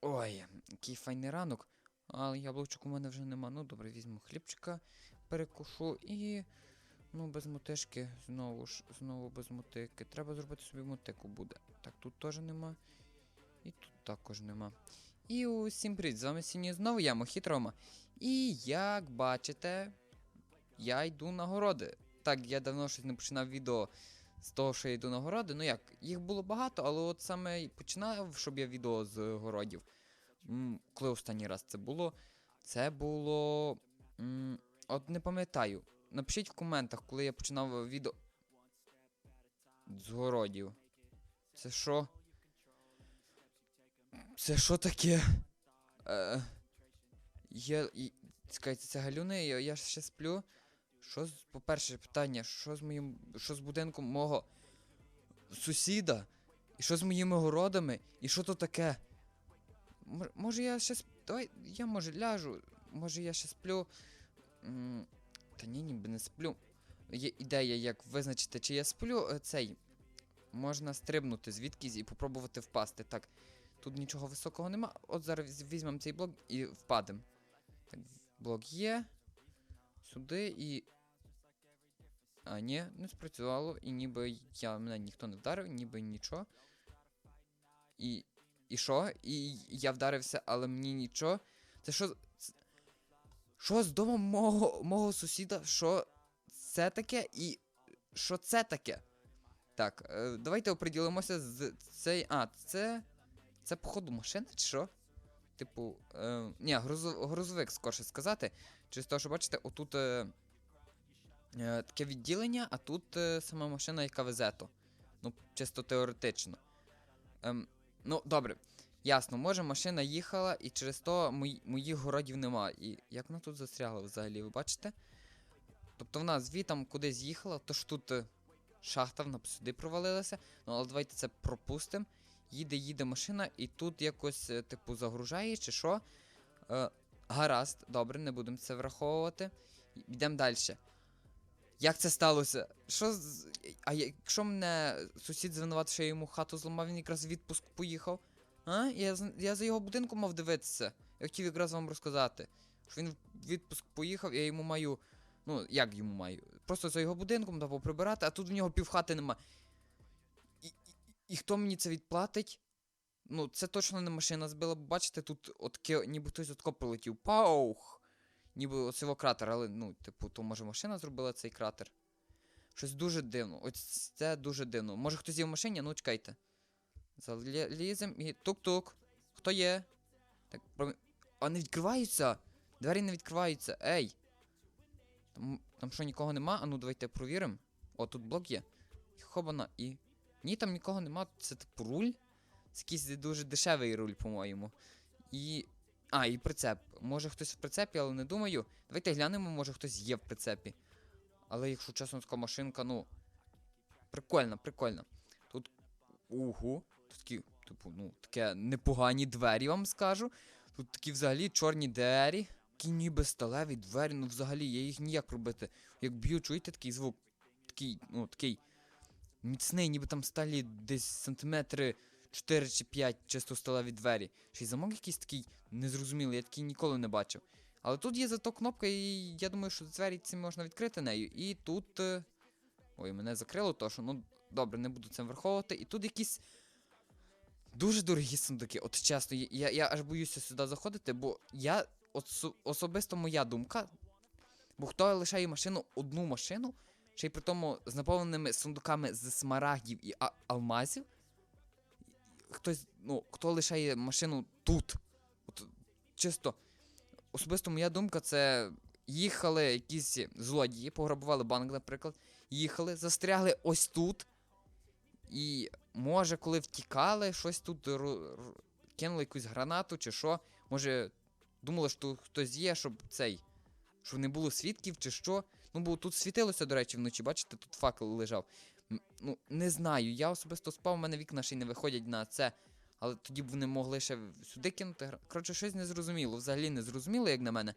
Ой, який файний ранок. Але яблучок у мене вже нема. Ну добре, візьму хлібчика, перекушу і. Ну, без мотишки, знову ж, знову без мотики. Треба зробити собі мотику буде. Так, тут теж нема. І тут також нема. І усім привіт, з вами сьогодні знову я, Мохіт Рома. І як бачите, я йду на городи. Так, я давно щось не починав відео з того, що я йду на городи. Ну як, їх було багато, але от саме починав, щоб я відео з городів. Коли останній раз це було? Це було. от не пам'ятаю. Напишіть в коментах, коли я починав відео. З городів. Це що? Це що таке? Е, і, чекайте, це галюни, я, я ще сплю. Що з, по-перше, питання, що з моїм. Що з будинком мого сусіда? І що з моїми городами? І що то таке? Мож- Може я ще сп... Давай, я може ляжу. Може я ще сплю. М, Та ні, ніби не сплю. Є ідея, як визначити, чи я сплю е, цей. Можна стрибнути звідкись і попробувати впасти. Так, тут нічого високого нема. От зараз візьмемо цей блок і впадемо. Так, блок є. Сюди і. А, ні, не спрацювало. І ніби я мене ніхто не вдарив, ніби нічого. І. І що? І я вдарився, але мені нічого. Це що. Що з домом мого, мого сусіда? Що це таке? І що це таке? Так, е, давайте оприділимося з цей. А, це. Це, походу, машина, чи що? Типу. Е, ні, грузов, грузовик, скорше сказати. Через те, що бачите, отут е, е, таке відділення, а тут е, сама машина, яка везе то. Ну, чисто теоретично. Ем, ну, добре. Ясно, може машина їхала, і через то мої, моїх городів нема. І як вона тут застрягла взагалі, ви бачите? Тобто вона звітам кудись їхала, тож тут е, шахта, вона сюди провалилася. Ну, але давайте це пропустимо. Їде, їде машина, і тут якось, е, типу, загружає, чи що. Е, гаразд, добре, не будемо це враховувати. Йдемо далі. Як це сталося? Що з... А якщо мене сусід звинуватив, що я йому хату зламав, він якраз в відпуск поїхав. А? Я, я за його будинком мав дивитися. Я хотів якраз вам розказати. Що він в відпуск поїхав, я йому маю. Ну, як йому маю? Просто за його будинком дав прибирати, а тут в нього півхати нема. І, і, і хто мені це відплатить? Ну, це точно не машина збила, бо бачите, тут отке, ніби хтось отко прилетів. Паух! Ніби оцього кратер, але, ну, типу, то може машина зробила цей кратер. Щось дуже дивно. Ось це дуже дивно. Може хтось є в машині? Ну, чекайте. Залізем і. Тук-тук. Хто є? Так, про... А не відкриваються! Двері не відкриваються. Ей! Там, там що нікого нема? А ну давайте провіримо. О, тут блок є. Хобана і. Ні, там нікого нема. Це типу руль. Це якийсь дуже дешевий руль, по-моєму. І. А, і прицеп. Може хтось в прицепі, але не думаю. Давайте глянемо, може хтось є в прицепі. Але якщо чесно, така машинка, ну. Прикольно, прикольно. Тут. Угу. Тут такі, типу, ну, таке непогані двері, вам скажу. Тут такі взагалі чорні двері. Такі ніби сталеві двері, ну взагалі, я їх ніяк робити. Як б'ю, чуєте такий звук? Такий, ну, такий міцний, ніби там сталі десь сантиметри 4 чи 5 чисто сталеві двері. Ще й замок якийсь такий незрозумілий, я такий ніколи не бачив. Але тут є зато кнопка, і я думаю, що двері ці можна відкрити нею. І тут. е, Ой, мене закрило, то що, ну добре, не буду це враховувати. І тут якісь дуже дорогі сундуки. От чесно, я, я, аж боюся сюди заходити, бо я осо- особисто моя думка. Бо хто лишає машину одну машину, ще й при тому з наповненими сундуками з смарагдів і алмазів. Хтось, ну, хто лишає машину тут. От, чисто. Особисто моя думка, це їхали якісь злодії, пограбували банк, наприклад. Їхали, застрягли ось тут. І може, коли втікали, щось тут кинули якусь гранату чи що. Може, думали, що тут хтось є, щоб цей. Щоб не було свідків чи що. Ну, бо тут світилося, до речі, вночі, бачите, тут факел лежав. Ну, не знаю. Я особисто спав, у мене вікна ще й не виходять на це. Але тоді б вони могли ще сюди кинути. Коротше, щось незрозуміло. Взагалі не зрозуміло, як на мене.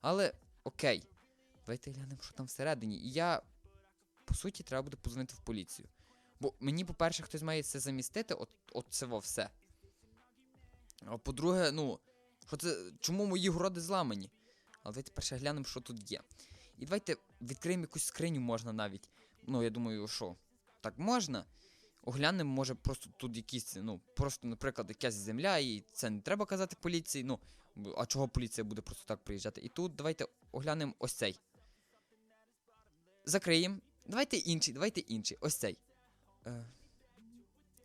Але окей. Давайте глянемо, що там всередині. І я. по суті, треба буде позвонити в поліцію. Бо мені, по-перше, хтось має це замістити, от це во все. А по-друге, ну, що це, чому мої городи зламані? Але давайте перше глянемо, що тут є. І давайте відкриємо якусь скриню можна навіть. Ну, я думаю, що так можна. Оглянемо, може, просто тут якісь, ну, просто, наприклад, якась земля, і це не треба казати поліції. Ну, а чого поліція буде просто так приїжджати? І тут давайте оглянемо ось цей. Закриємо. Давайте інший, давайте інший. Ось цей. Е,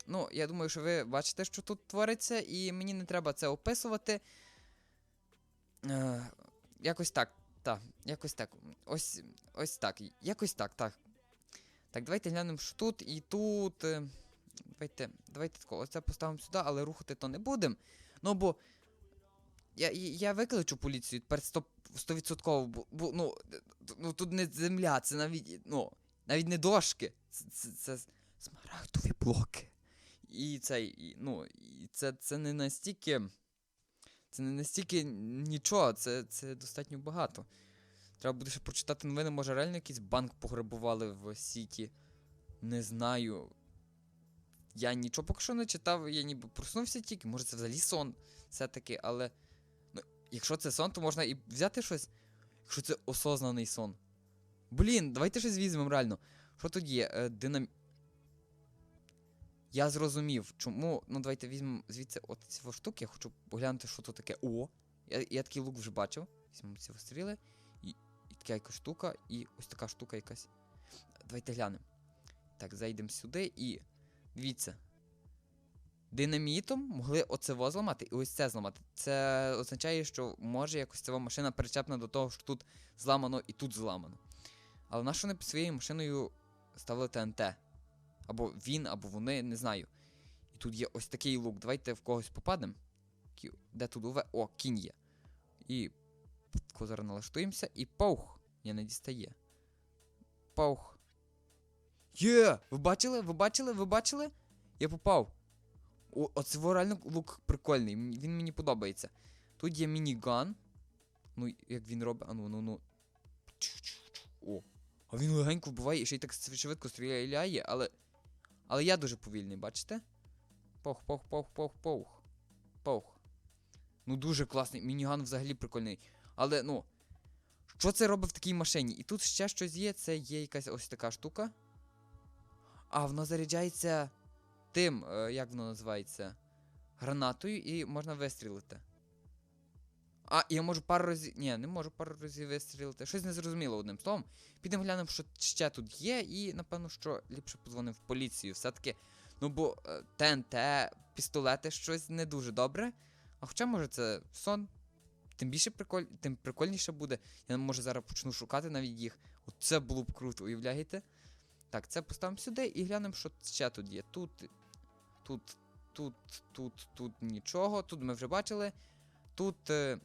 ну, я думаю, що ви бачите, що тут твориться, і мені не треба це описувати. Е, якось так. Так, якось так. Ось, ось так. Якось так, так. Так, давайте глянемо, що тут і тут. е, Давайте, давайте тако, оце поставимо сюди, але рухати то не будемо. Ну, бо. Я, я, викличу поліцію тепер 100%, 100% бо, бо ну, ну тут не земля, це навіть, ну, навіть не дошки. Це, це, це смарагдові блоки. І це, і, ну, і це, це не настільки. Це не настільки нічого, це, це достатньо багато. Треба буде ще прочитати новини, може реально якийсь банк пограбували в Сіті. Не знаю. Я нічого поки що не читав, я ніби проснувся тільки, може це взагалі сон все-таки, але. Ну, якщо це сон, то можна і взяти щось, якщо це осознаний сон. Блін, давайте щось візьмемо реально. Що тут є? Е, динам... Я зрозумів, чому. Ну, давайте візьмемо звідси от ці штуки, я хочу поглянути, що тут таке. О! Я, я такий лук вже бачив. Візьмемо ці стріли. Така якась штука, і ось така штука якась. Давайте глянемо. Так, зайдемо сюди і. Дивіться. Динамітом могли оце во зламати і ось це зламати. Це означає, що може якось ця машина причепна до того, що тут зламано і тут зламано. Але на що вони своєю машиною ставили ТНТ? Або він, або вони, не знаю. І тут є ось такий лук. Давайте в когось попадемо. Де тут уве? О, кінь є. І зараз налаштуємося. І паух! Я не дістає. Паух. Є! Ви бачили? Ви бачили? Ви бачили? Я попав. О, оце реально лук прикольний. Він мені подобається. Тут є мініган. Ну, як він робить. А ну, ну, ну. О. А він легенько вбиває і ще й так швидко стріляє, але. Але я дуже повільний, бачите? Пох, пох, пох, пох, пох. Пох. Ну дуже класний. Мініган взагалі прикольний. Але, ну. Що це робить в такій машині? І тут ще щось є, це є якась ось така штука. А, воно заряджається тим, е, як воно називається? Гранатою, і можна вистрілити. А, я можу пару разів. Ні, не можу пару разів вистрілити. Щось не зрозуміло одним словом. Підемо глянемо, що ще тут є, і напевно, що ліпше подзвонив в поліцію. Все-таки, ну бо е, ТНТ, пістолети щось не дуже добре. А хоча, може, це сон. Тим більше приколь... тим прикольніше буде. Я може зараз почну шукати навіть їх. От це було б круто, уявляєте? Так, це поставимо сюди і глянемо, що ще тут є. Тут, тут, тут, тут, тут нічого. Тут ми вже бачили. Тут. Е...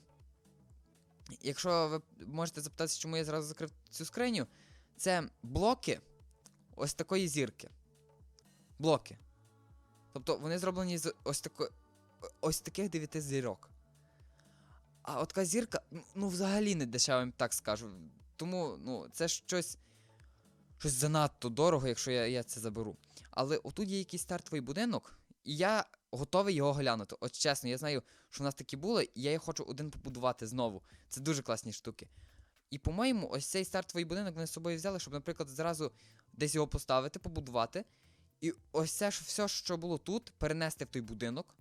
Якщо ви можете запитатися, чому я зразу закрив цю скриню, це блоки ось такої зірки. Блоки. Тобто вони зроблені з ось тако, ось таких дев'яти зірок. А от така зірка, ну, взагалі не вам так скажу. Тому, ну, це щось. Щось занадто дорого, якщо я, я це заберу. Але отут є якийсь стартовий будинок, і я готовий його глянути. От чесно, я знаю, що в нас такі були, і я їх хочу один побудувати знову. Це дуже класні штуки. І, по-моєму, ось цей стартовий будинок вони з собою взяли, щоб, наприклад, зразу десь його поставити, побудувати. І ось це все, що було тут, перенести в той будинок.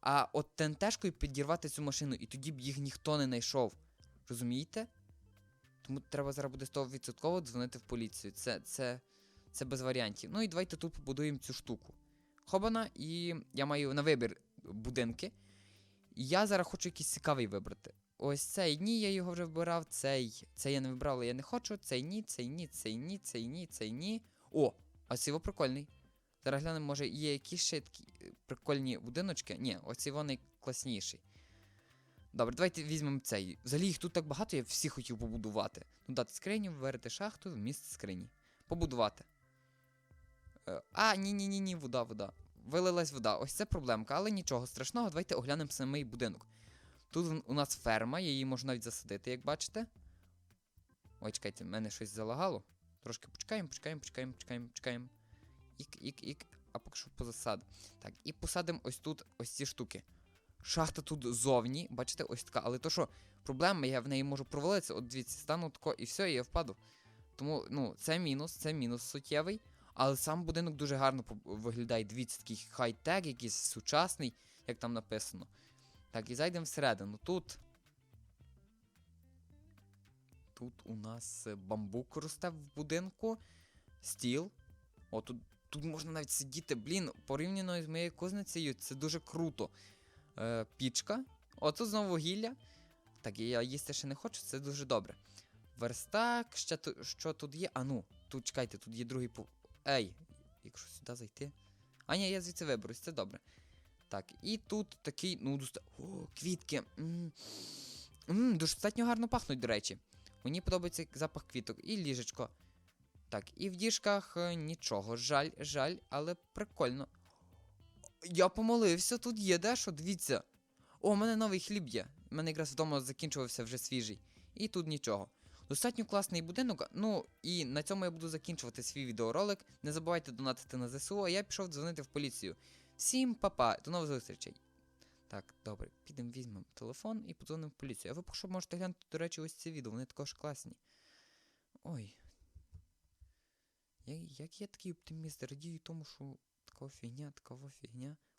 А от ТНТшкою підірвати цю машину, і тоді б їх ніхто не знайшов. Розумієте? Тому треба зараз буде 100% дзвонити в поліцію. Це, це, це без варіантів. Ну і давайте тут побудуємо цю штуку. Хобана, і я маю на вибір будинки. І я зараз хочу якийсь цікавий вибрати. Ось цей ні, я його вже вибирав. Цей. Цей я не вибрав, але я не хочу. Цей ні, цей ні, цей ні, цей ні, цей ні. О, а цей прикольний. Зараз глянемо, може, є якісь ще такі е, прикольні будиночки. Ні, оцей вони класніший. Добре, давайте візьмемо цей. Взагалі їх тут так багато, я всі хотів побудувати. Ну, дати скриню, вирити шахту, вміст скрині. Побудувати. Е, А, ні-ні-ні, ні, вода, вода. Вилилась вода. Ось це проблемка, але нічого страшного, давайте оглянемо самий будинок. Тут у нас ферма, її можна навіть засадити, як бачите. Ой, чекайте, в мене щось залагало. Трошки почекаємо, почекаємо, почекаємо, почекаємо, почекаємо. Ік, ік, ік. А поки що позасад. Так, і посадимо ось тут ось ці штуки. Шахта тут зовні, бачите, ось така. Але то що, проблема, я в неї можу провалитися. От дивіться, стану тако і все, і я впаду. Тому, ну, це мінус, це мінус суттєвий. Але сам будинок дуже гарно виглядає. Дивіться, такий хай-тек, якийсь сучасний, як там написано. Так, і зайдемо всередину. Тут. Тут у нас бамбук росте в будинку. Стіл. О, тут, тут можна навіть сидіти. Блін, порівняно з моєю кузницею, це дуже круто. Е, пічка. О, тут знову вугілля. Так, я їсти ще не хочу, це дуже добре. Верстак, ще ту, що тут є? А ну, тут чекайте, тут є другий пов... Ей, якщо сюди зайти. А ні, я звідси виберусь, це добре. Так, і тут такий, ну, доста... О, квітки. М, М, достатньо гарно пахнуть, до речі. Мені подобається запах квіток і ліжечко. Так, і в діжках е, нічого. Жаль, жаль, але прикольно. Я помолився, тут є дещо, дивіться. О, у мене новий хліб є. У мене якраз вдома закінчувався вже свіжий. І тут нічого. Достатньо класний будинок. Ну і на цьому я буду закінчувати свій відеоролик. Не забувайте донатити на ЗСУ, а я пішов дзвонити в поліцію. Всім па-па, до нових зустрічей. Так, добре, підемо візьмемо телефон і подзвонимо в поліцію. А ви поки що можете глянути, до речі, ось ці відео, вони також класні. Ой. Як я такий оптиміст, радію тому, що така фігня, така фігня.